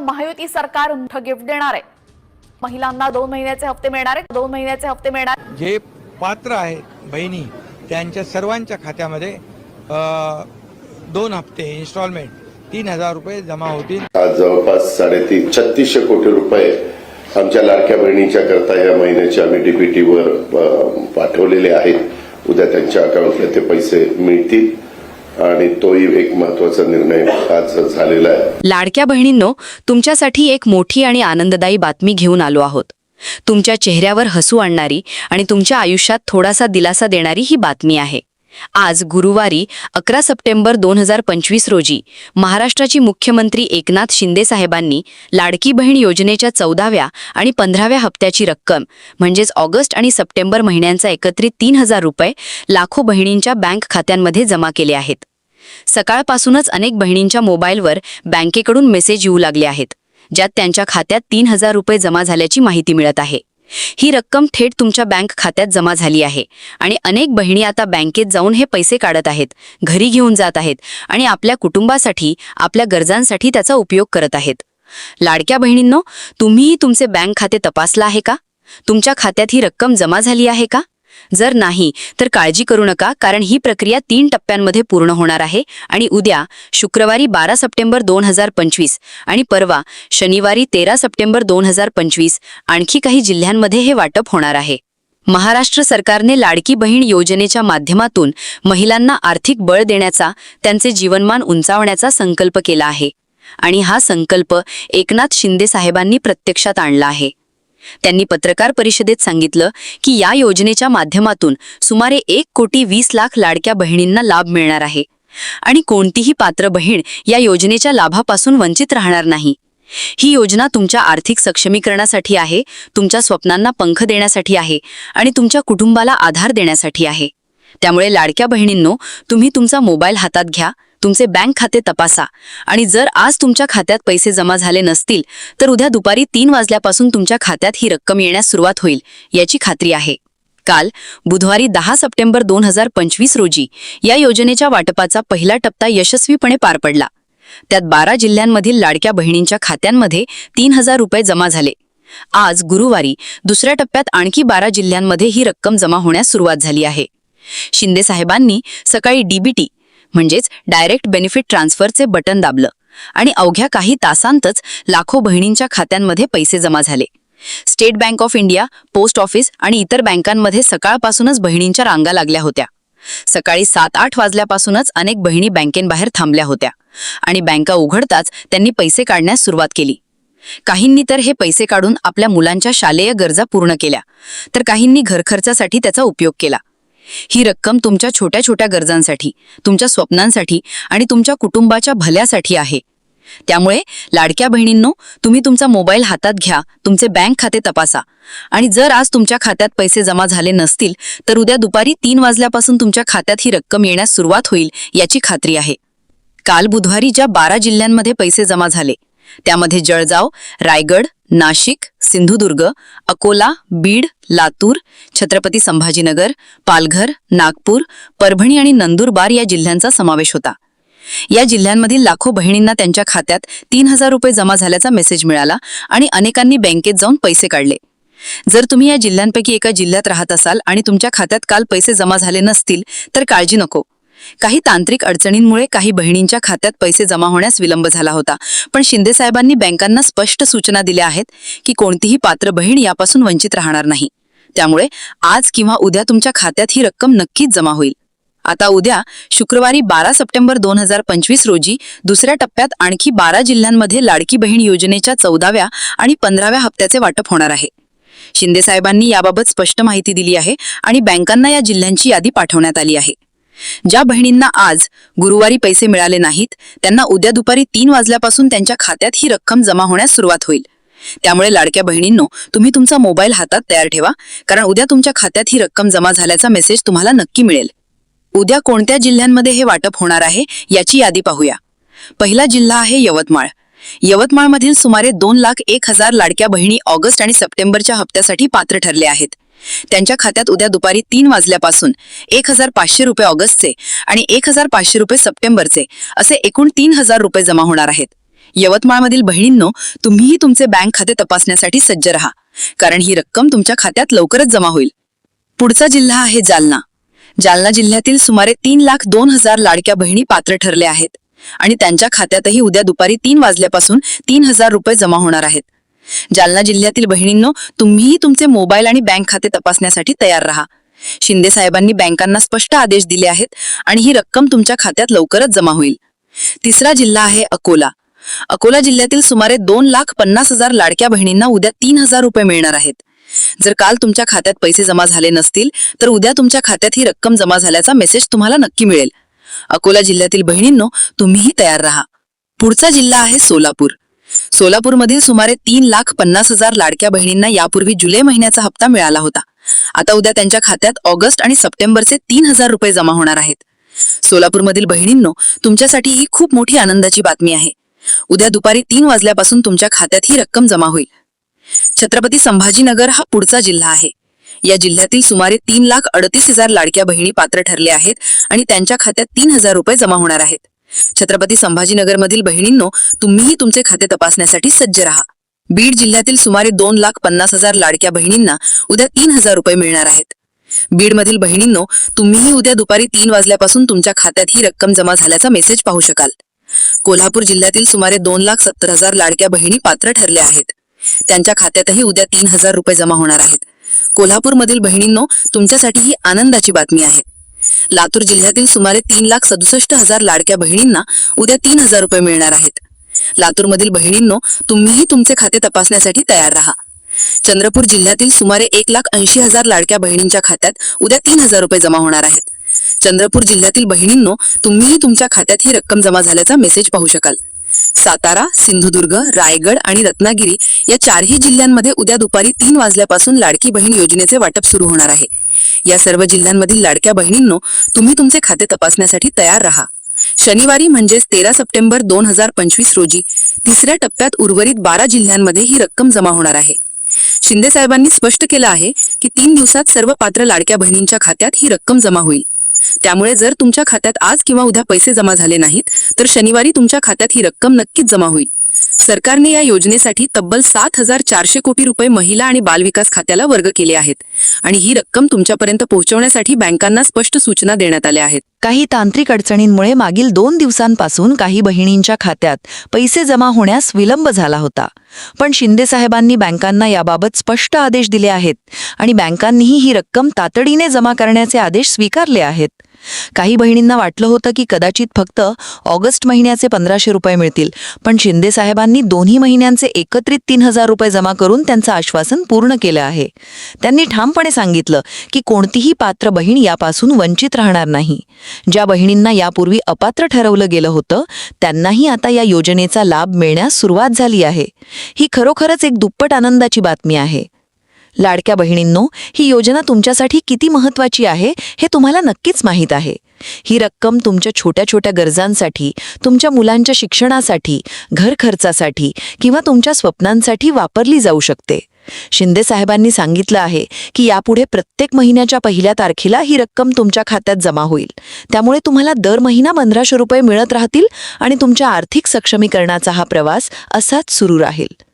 महायुती सरकार मोठं गिफ्ट देणार आहे. महिलांना दोन महिन्याचे हप्ते मिळणार आहेत. दोन महिन्याचे हप्ते मिळणार जे पात्र आहेत बहिणी त्यांच्या सर्वांच्या खात्यामध्ये दोन हप्ते इन्स्टॉलमेंट तीन हजार रुपये जमा होतील. आज जवळपास साडेतीन छत्तीसशे कोटी रुपये आमच्या लाडक्या बहिणीच्या करता या महिन्याचे आम्ही डीबीटीवर पाठवलेले आहेत. उद्या त्यांच्या अकाउंटला ते पैसे मिळतील. आणि तोही एक महत्त्वाचा निर्णय आज झालेला आहे. लाडक्या बहिणींनो तुमच्यासाठी एक मोठी आणि आनंददायी बातमी घेऊन आलो आहोत. तुमच्या चेहऱ्यावर हसू आणणारी आणि तुमच्या आयुष्यात थोडासा दिलासा देणारी ही बातमी आहे. आज गुरुवारी अकरा सप्टेंबर दोन हजार पंचवीस रोजी महाराष्ट्राची मुख्यमंत्री एकनाथ शिंदे साहेबांनी लाडकी बहीण योजनेच्या चौदाव्या आणि पंधराव्या हप्त्याची रक्कम म्हणजेच ऑगस्ट आणि सप्टेंबर महिन्यांचा एकत्रित तीन हजार रुपये लाखो बहिणींच्या बँक खात्यांमध्ये जमा केले आहेत. सकाळपासूनच अनेक बहिणींच्या मोबाईलवर बँकेकडून मेसेज येऊ लागले आहेत ज्यात त्यांच्या खात्यात तीन हजार रुपये जमा झाल्याची माहिती मिळत आहे. ही रक्कम थेट तुमच्या बँक खात्यात जमा झाली आहे. आणि अनेक बहिणी आता बँकेत जाऊन हे पैसे काढत आहेत घरी घेऊन जात आहेत आणि आपल्या कुटुंबासाठी आपल्या गरजांसाठी त्याचा उपयोग करत आहेत. लाडक्या बहिणींनो तुम्हीही तुमचे बँक खाते तपासलं आहे का? तुमच्या खात्यात ही रक्कम जमा झाली आहे का? जर नाही तर काळजी करू नका कारण ही प्रक्रिया तीन टप्प्यांमध्ये पूर्ण होणार आहे आणि उद्या शुक्रवारी बारा सप्टेंबर दोन हजार पंचवीस आणि परवा शनिवारी तेरा सप्टेंबर दोन हजार पंचवीस आणखी काही जिल्ह्यांमध्ये हे वाटप होणार आहे. महाराष्ट्र सरकारने लाडकी बहीण योजनेच्या माध्यमातून महिलांना आर्थिक बळ देण्याचा त्यांचे जीवनमान उंचावण्याचा संकल्प केला आहे. आणि हा संकल्प एकनाथ शिंदे साहेबांनी प्रत्यक्षात आणला आहे. त्यांनी पत्रकार परिषदेत सांगितलं की या योजनेच्या माध्यमातून सुमारे एक कोटी वीस लाख लाडक्या बहिणींना लाभ मिळणार आहे. आणि कोणतीही पात्र बहीण या योजनेच्या लाभापासून वंचित राहणार नाही. ही योजना तुमच्या आर्थिक सक्षमीकरणासाठी आहे तुमच्या स्वप्नांना पंख देण्यासाठी आहे आणि तुमच्या कुटुंबाला आधार देण्यासाठी आहे. त्यामुळे लाडक्या बहिणींनो तुम्ही तुमचा मोबाईल हातात घ्या तुमचे बँक खाते तपासा. आणि जर आज तुमच्या खात्यात पैसे जमा झाले नसतील तर उद्या दुपारी तीन वाजल्यापासून तुमच्या खात्यात ही रक्कम येण्यास सुरुवात होईल याची खात्री आहे. काल बुधवारी दहा सप्टेंबर दोन हजार पंचवीस रोजी या योजनेच्या वाटपाचा पहिला टप्पा यशस्वीपणे पार पडला. त्यात बारा जिल्ह्यांमधील लाडक्या बहिणींच्या खात्यांमध्ये तीन हजार रुपये जमा झाले. आज गुरुवारी दुसऱ्या टप्प्यात आणखी बारा जिल्ह्यांमध्ये ही रक्कम जमा होण्यास सुरुवात झाली आहे. शिंदे साहेबांनी सकाळी डीबीटी म्हणजेच डायरेक्ट बेनिफिट ट्रान्सफरचे बटन दाबलं. आणि अवघ्या काही तासांतच लाखो बहिणींच्या खात्यांमध्ये पैसे जमा झाले. State bank of India post office आणि इतर बँकांमध्ये सकाळपासूनच बहिणींच्या रांगा लागल्या होत्या. सकाळी सात आठ वाजल्यापासूनच अनेक बहिणी बँकेंबाहेर थांबल्या होत्या. आणि बँका उघडताच त्यांनी पैसे काढण्यास सुरुवात केली. काहींनी तर हे पैसे काढून आपल्या मुलांच्या शालेय गरजा पूर्ण केल्या. तर काहींनी घरखर्चासाठी त्याचा उपयोग केला. ही रक्कम तुमच्या छोट्या छोट्या गरजांसाठी तुमच्या स्वप्नांसाठी आणि तुमच्या कुटुंबाच्या भल्यासाठी आहे. त्यामुळे लाडक्या बहिणींनो तुम्ही तुमचा मोबाईल हातात घ्या तुमचे बँक खाते तपासा. आणि जर आज तुमच्या खात्यात पैसे जमा झाले नसतील तर उद्या दुपारी तीन वाजल्यापासून तुमच्या खात्यात ही रक्कम येण्यास सुरुवात होईल याची खात्री आहे. काल बुधवारी ज्या बारा जिल्ह्यांमध्ये पैसे जमा झाले त्यामध्ये जळगाव रायगड नाशिक सिंधुदुर्ग अकोला बीड लातूर छत्रपती संभाजीनगर पालघर नागपूर परभणी आणि नंदुरबार या जिल्ह्यांचा समावेश होता. या जिल्ह्यांमधील लाखो बहिणींना त्यांच्या खात्यात तीन हजार रुपये जमा झाल्याचा मेसेज मिळाला आणि अनेकांनी बँकेत जाऊन पैसे काढले. जर तुम्ही या जिल्ह्यांपैकी एका जिल्ह्यात राहत असाल आणि तुमच्या खात्यात काल पैसे जमा झाले नसतील तर काळजी नको. काही तांत्रिक अडचणींमुळे काही बहिणींच्या खात्यात पैसे जमा होण्यास विलंब झाला होता. पण शिंदे साहेबांनी बँकांना स्पष्ट सूचना दिल्या आहेत की कोणतीही पात्र बहीण यापासून वंचित राहणार नाही. त्यामुळे आज किंवा उद्या तुमच्या खात्यात ही रक्कम नक्कीच जमा होईल. आता उद्या शुक्रवारी बारा सप्टेंबर दोन हजार पंचवीस रोजी दुसऱ्या टप्प्यात आणखी बारा जिल्ह्यांमध्ये लाडकी बहीण योजनेच्या चौदाव्या आणि पंधराव्या हप्त्याचे वाटप होणार आहे. शिंदे साहेबांनी याबाबत स्पष्ट माहिती दिली आहे आणि बँकांना या जिल्ह्यांची यादी पाठवण्यात आली आहे. ज्या बहिणींना आज गुरुवारी पैसे मिळाले नाहीत त्यांना उद्या दुपारी तीन वाजल्यापासून त्यांच्या खात्यात ही रक्कम जमा होण्यास सुरुवात होईल. त्यामुळे लाडक्या बहिणींनो तुम्ही तुमचा मोबाईल हातात तयार ठेवा कारण उद्या तुमच्या खात्यात ही रक्कम जमा झाल्याचा मेसेज तुम्हाला नक्की मिळेल. उद्या कोणत्या जिल्ह्यांमध्ये हे वाटप होणार आहे याची यादी पाहूया. पहिला जिल्हा आहे यवतमाळ. यवतमाळमधील सुमारे दोन लाख एक हजार लाडक्या बहिणी ऑगस्ट आणि सप्टेंबरच्या हप्त्यासाठी पात्र ठरले आहेत. त्यांच्या खात्यात उद्या दुपारी तीन वाजल्यापासून एक हजार पाचशे रुपये ऑगस्टचे आणि एक हजार पाचशे रुपये सप्टेंबरचे असे एकूण तीन हजार रुपये जमा होणार आहेत. यवतमाळमधील बहिणींनो तुम्हीही तुमचे बँक खाते तपासण्यासाठी सज्ज रहा कारण ही रक्कम तुमच्या खात्यात लवकरच जमा होईल. पुढचा जिल्हा आहे जालना. जालना जिल्ह्यातील सुमारे तीन लाख दोन हजार लाडक्या बहिणी पात्र ठरले आहेत आणि त्यांच्या खात्यातही उद्या दुपारी तीन वाजल्यापासून तीन हजार रुपये जमा होणार आहेत. जालना जिल्ह्यातील बहिणींनो तुम्हीही तुमचे मोबाईल आणि बँक खाते तपासण्यासाठी तयार राहा. शिंदे साहेबांनी बँकांना स्पष्ट आदेश दिले आहेत आणि ही रक्कम तुमच्या खात्यात लवकरच जमा होईल. तिसरा जिल्हा आहे अकोला. अकोला जिल्ह्यातील सुमारे दोन लाख पन्नास हजार लाडक्या बहिणींना उद्या तीन हजार रुपये मिळणार आहेत. जर काल तुमच्या खात्यात पैसे जमा झाले नसतील तर उद्या तुमच्या खात्यात ही रक्कम जमा झाल्याचा मेसेज तुम्हाला नक्की मिळेल. अकोला जिल्ह्यातील बहिणींनो तुम्हीही तयार राहा. पुढचा जिल्हा आहे सोलापूर. सोलापूरमधील सुमारे तीन लाख पन्नास हजार लाडक्या बहिणींना यापूर्वी जुलै महिन्याचा हप्ता मिळाला होता. आता उद्या त्यांच्या खात्यात ऑगस्ट आणि सप्टेंबरचे तीन हजार रुपये जमा होणार आहेत. सोलापूरमधील बहिणींनो तुमच्यासाठी ही खूप मोठी आनंदाची बातमी आहे. उद्या दुपारी तीन वाजल्यापासून तुमच्या खात्यात ही रक्कम जमा होईल. छत्रपती संभाजीनगर हा पुढचा जिल्हा आहे. या जिल्ह्यातील सुमारे तीन लाख अडतीस हजार लाडक्या बहिणी पात्र ठरले आहेत आणि त्यांच्या खात्यात तीन हजार रुपये जमा होणार आहेत. छत्रपती संभाजीनगरमधील बहिणींनो तुम्हीही तुमचे खाते तपासण्यासाठी सज्ज राहा. बीड जिल्ह्यातील सुमारे दोन लाख पन्नास हजार लाडक्या बहिणींना उद्या तीन हजार रुपये मिळणार आहेत. बीडमधील बहिणींनो तुम्हीही उद्या दुपारी तीन वाजल्यापासून तुमच्या खात्यात ही रक्कम जमा झाल्याचा मेसेज पाहू शकाल. कोल्हापूर जिल्ह्यातील सुमारे दोन लाख सत्तर हजार लाडक्या बहिणी पात्र ठरल्या आहेत. त्यांच्या खात्यातही उद्या तीन हजार रुपये जमा होणार आहेत. कोल्हापूरमधील बहिणींनो तुमच्यासाठी ही आनंदाची बातमी आहे. लातूर जिल्ह्यातील सुमारे तीन लाख सदुसष्ट हजार लाडक्या बहिणींना उद्या तीन हजार रुपये मिळणार आहेत. लातूरमधील बहिणींनो तुम्हीही तुमचे खाते तपासण्यासाठी तयार राहा. चंद्रपूर जिल्ह्यातील सुमारे एक लाख ऐंशी हजार लाडक्या बहिणींच्या खात्यात उद्या तीन हजार रुपये जमा होणार आहेत. चंद्रपूर जिल्ह्यातील बहिणींनो तुम्हीही तुमच्या खात्यात ही रक्कम जमा झाल्याचा मेसेज पाहू शकाल. सातारा सिंधुदुर्ग रायगड आणि रत्नागिरी या चारही जिल्ह्यांमध्ये उद्या दुपारी तीन वाजल्यापासून लाडकी बहीण योजनेचे वाटप सुरू होणार आहे. या सर्व जिल्ह्यांमधील लाडक्या बहिणींनो तुम्ही तुमचे खाते तपासण्यासाठी तयार राहा. शनिवारी म्हणजेच तेरा सप्टेंबर दोन हजार पंचवीस रोजी तिसऱ्या टप्प्यात उर्वरित बारा जिल्ह्यांमध्ये ही रक्कम जमा होणार आहे. शिंदे साहेबांनी स्पष्ट केलं आहे की तीन दिवसात सर्व पात्र लाडक्या बहिणींच्या खात्यात ही रक्कम जमा होईल. त्यामुळे जर तुमच्या खात्यात आज किंवा उद्या पैसे जमा झाले नाहीत तर शनिवारी तुमच्या खात्यात ही रक्कम नक्कीच जमा होईल. सरकारने या योजनेसाठी तब्बल सात हजार चारशे कोटी रुपये महिला आणि बालविकास खात्याला वर्ग केले आहेत आणि ही रक्कम तुमच्यापर्यंत पोहोचवण्यासाठी बँकांना स्पष्ट सूचना देण्यात आल्या आहेत. काही तांत्रिक अडचणींमुळे मागील दोन दिवसांपासून काही बहिणींच्या खात्यात पैसे जमा होण्यास विलंब झाला होता. पण शिंदे साहेबांनी बँकांना याबाबत स्पष्ट आदेश दिले आहेत आणि बँकांनीही ही रक्कम तातडीने जमा करण्याचे आदेश स्वीकारले आहेत. काही बहिणींना वाटलं होतं की कदाचित फक्त ऑगस्ट महिन्याचे पंधराशे रुपये मिळतील पण शिंदे साहेबांनी दोन्ही महिन्यांचे एकत्रित तीन हजार रुपये जमा करून त्यांचं आश्वासन पूर्ण केलं आहे. त्यांनी ठामपणे सांगितलं की कोणतीही पात्र बहीण यापासून वंचित राहणार नाही. ज्या बहिणींना यापूर्वी अपात्र ठरवलं गेलं होतं त्यांनाही आता या योजनेचा लाभ मिळण्यास सुरुवात झाली आहे. ही खरोखरच एक दुप्पट आनंदाची बातमी आहे. लाडक्या बहिणींनो ही योजना तुमच्यासाठी किती महत्वाची आहे हे तुम्हाला नक्कीच माहीत आहे. ही रक्कम तुमच्या छोट्या छोट्या गरजांसाठी तुमच्या मुलांच्या शिक्षणासाठी घर खर्चासाठी किंवा तुमच्या स्वप्नांसाठी वापरली जाऊ शकते. शिंदे साहेबांनी सांगितलं आहे की यापुढे प्रत्येक महिन्याच्या पहिल्या तारखेला ही रक्कम तुमच्या खात्यात जमा होईल. त्यामुळे तुम्हाला दर महिना पंधराशे रुपये मिळत राहतील आणि तुमच्या आर्थिक सक्षमीकरणाचा हा प्रवास असाच सुरू राहील.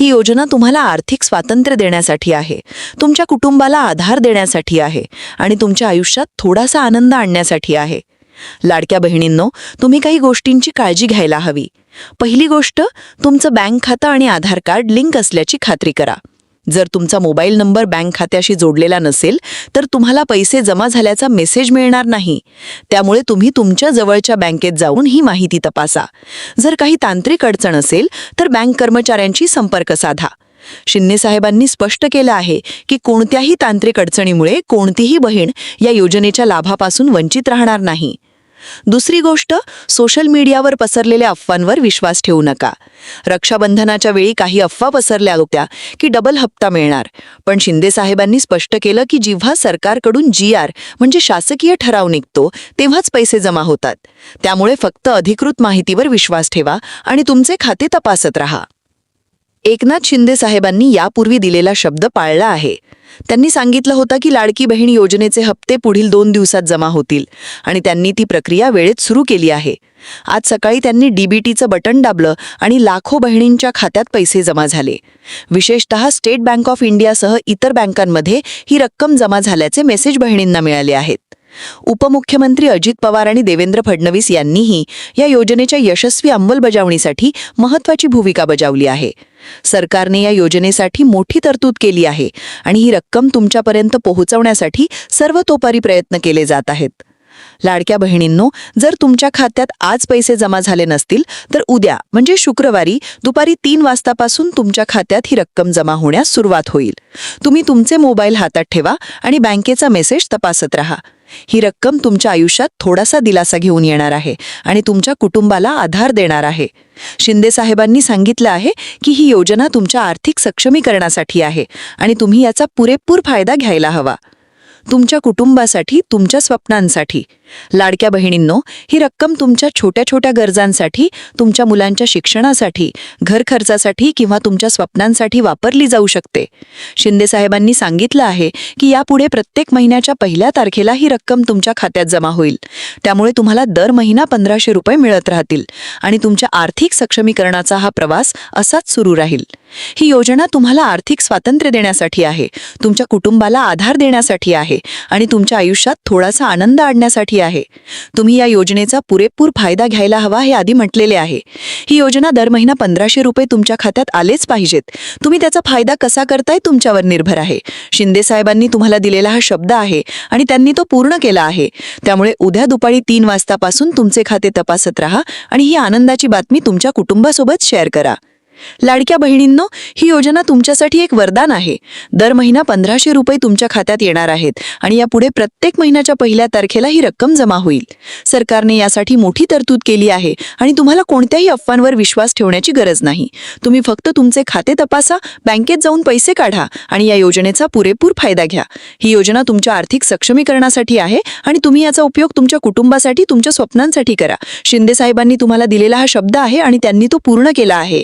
ही योजना तुम्हाला आर्थिक स्वातंत्र्य देण्यासाठी आहे तुमच्या कुटुंबाला आधार देण्यासाठी आहे आणि तुमच्या आयुष्यात थोडासा आनंद आणण्यासाठी आहे. लाडक्या बहिणींनो तुम्ही काही गोष्टींची काळजी घ्यायला हवी. पहिली गोष्ट तुमचं बँक खातं आणि आधार कार्ड लिंक असल्याची खात्री करा. जर तुमचा मोबाईल नंबर बँक खात्याशी जोडलेला नसेल तर तुम्हाला पैसे जमा झाल्याचा मेसेज मिळणार नाही. त्यामुळे तुम्ही तुमच्या जवळच्या बँकेत जाऊन ही माहिती तपासा. जर काही तांत्रिक अडचण असेल तर बँक कर्मचाऱ्यांशी संपर्क साधा. शिंदे साहेबांनी स्पष्ट केलं आहे की कोणत्याही तांत्रिक अडचणीमुळे कोणतीही बहीण या योजनेच्या लाभापासून वंचित राहणार नाही. दुसरी गोष्ट सोशल मीडियावर पसरलेल्या अफवांवर विश्वास ठेवू नका. रक्षाबंधनाच्या वेळी काही अफवा पसरल्या होत्या की डबल हप्ता मिळणार. पण शिंदे साहेबांनी स्पष्ट केलं की जेव्हा सरकारकडून जी आर म्हणजे शासकीय ठराव निघतो तेव्हाच पैसे जमा होतात. त्यामुळे फक्त अधिकृत माहितीवर विश्वास ठेवा आणि तुमचे खाते तपासत राहा. एकनाथ शिंदे साहेबांनी यापूर्वी दिलेला शब्द पाळला आहे. त्यांनी सांगितलं होतं की लाडकी बहीण योजनेचे हप्ते पुढील दोन दिवसात जमा होतील आणि त्यांनी ती प्रक्रिया वेळेत सुरू केली आहे. आज सकाळी त्यांनी डीबीटीचं बटन दाबलं आणि लाखो बहिणींच्या खात्यात पैसे जमा झाले. विशेषतः स्टेट बँक ऑफ इंडियासह इतर बँकांमध्ये ही रक्कम जमा झाल्याचे मेसेज बहिणींना मिळाले आहेत. उपमुख्यमंत्री अजित पवार आणि देवेंद्र फडणवीस यांनीही या योजनेच्या यशस्वी अंमलबजावणीसाठी महत्वाची भूमिका बजावली आहे. सरकारने या योजनेसाठी मोठी तरतूद केली आहे आणि ही रक्कम तुमच्यापर्यंत पोहोचवण्यासाठी सर्वतोपरी प्रयत्न केले जात आहेत. लाडक्या बहिणींनो जर तुमच्या खात्यात आज पैसे जमा झाले नसतील तर उद्या म्हणजे शुक्रवारी दुपारी तीन वाजतापासून तुमच्या खात्यात ही रक्कम जमा होण्यास सुरुवात होईल. तुम्ही तुमचे मोबाईल हातात ठेवा आणि बँकेचा मेसेज तपासत राहा. ही रक्कम तुमच्या आयुष्यात थोडासा दिलासा घेऊन येणार आहे आणि तुमच्या कुटुंबाला आधार देणार आहे. शिंदे साहेबांनी सांगितलं आहे की ही योजना तुमच्या आर्थिक सक्षमीकरणासाठी आहे आणि तुम्ही याचा पुरेपूर फायदा घ्यायला हवा. तुमच्या कुटुंबासाठी तुमच्या स्वप्नांसाठी. लाडक्या बहिणींनो ही रक्कम तुमच्या छोट्या छोट्या गरजांसाठी तुमच्या मुलांच्या शिक्षणासाठी घर खर्चासाठी किंवा तुमच्या स्वप्नांसाठी वापरली जाऊ शकते. शिंदे साहेबांनी सांगितलं आहे की यापुढे प्रत्येक महिन्याच्या पहिल्या तारखेला ही रक्कम तुमच्या खात्यात जमा होईल. त्यामुळे तुम्हाला दर महिना पंधराशे रुपये मिळत राहतील आणि तुमच्या आर्थिक सक्षमीकरणाचा हा प्रवास असाच सुरू राहील. ही योजना तुम्हाला आर्थिक स्वातंत्र्य देण्यासाठी आहे तुमच्या कुटुंबाला आधार देण्यासाठी आहे आणि तुमच्या आयुष्यात थोडासा आनंद आणण्यासाठी आहे. तुम्ही या योजनेचा पुरेपूर फायदा घ्यायला हवा हे आधी म्हटलेले आहे. ही योजना दर महिना पंधराशे रुपये तुमच्या खात्यात आलेच पाहिजेत. तुम्ही त्याचा फायदा कसा करताय तुमच्यावर निर्भर आहे. शिंदे साहेबांनी तुम्हाला दिलेला हा शब्द आहे आणि त्यांनी तो पूर्ण केला आहे. त्यामुळे उद्या दुपारी तीन वाजतापासून तुमचे खाते तपासत राहा आणि ही आनंदाची बातमी तुमच्या कुटुंबासोबत शेअर करा. लाडक्या बहिणींनो ही योजना तुमच्यासाठी एक वरदान आहे. दर महिना पंधराशे रुपये तुमच्या खात्यात येणार आहेत आणि यापुढे प्रत्येक महिन्याच्या पहिल्या तारखेला ही रक्कम जमा होईल. सरकारने यासाठी मोठी तरतूद केली आहे आणि तुम्हाला कोणत्याही अफवांवर विश्वास ठेवण्याची गरज नाही. तुम्ही फक्त तुमचे खाते तपासा बँकेत जाऊन पैसे काढा आणि या योजनेचा पुरेपूर फायदा घ्या. ही योजना तुमच्या आर्थिक सक्षमीकरणासाठी आहे आणि तुम्ही याचा उपयोग तुमच्या कुटुंबासाठी तुमच्या स्वप्नांसाठी करा. शिंदे साहेबांनी तुम्हाला दिलेला हा शब्द आहे आणि त्यांनी तो पूर्ण केला आहे.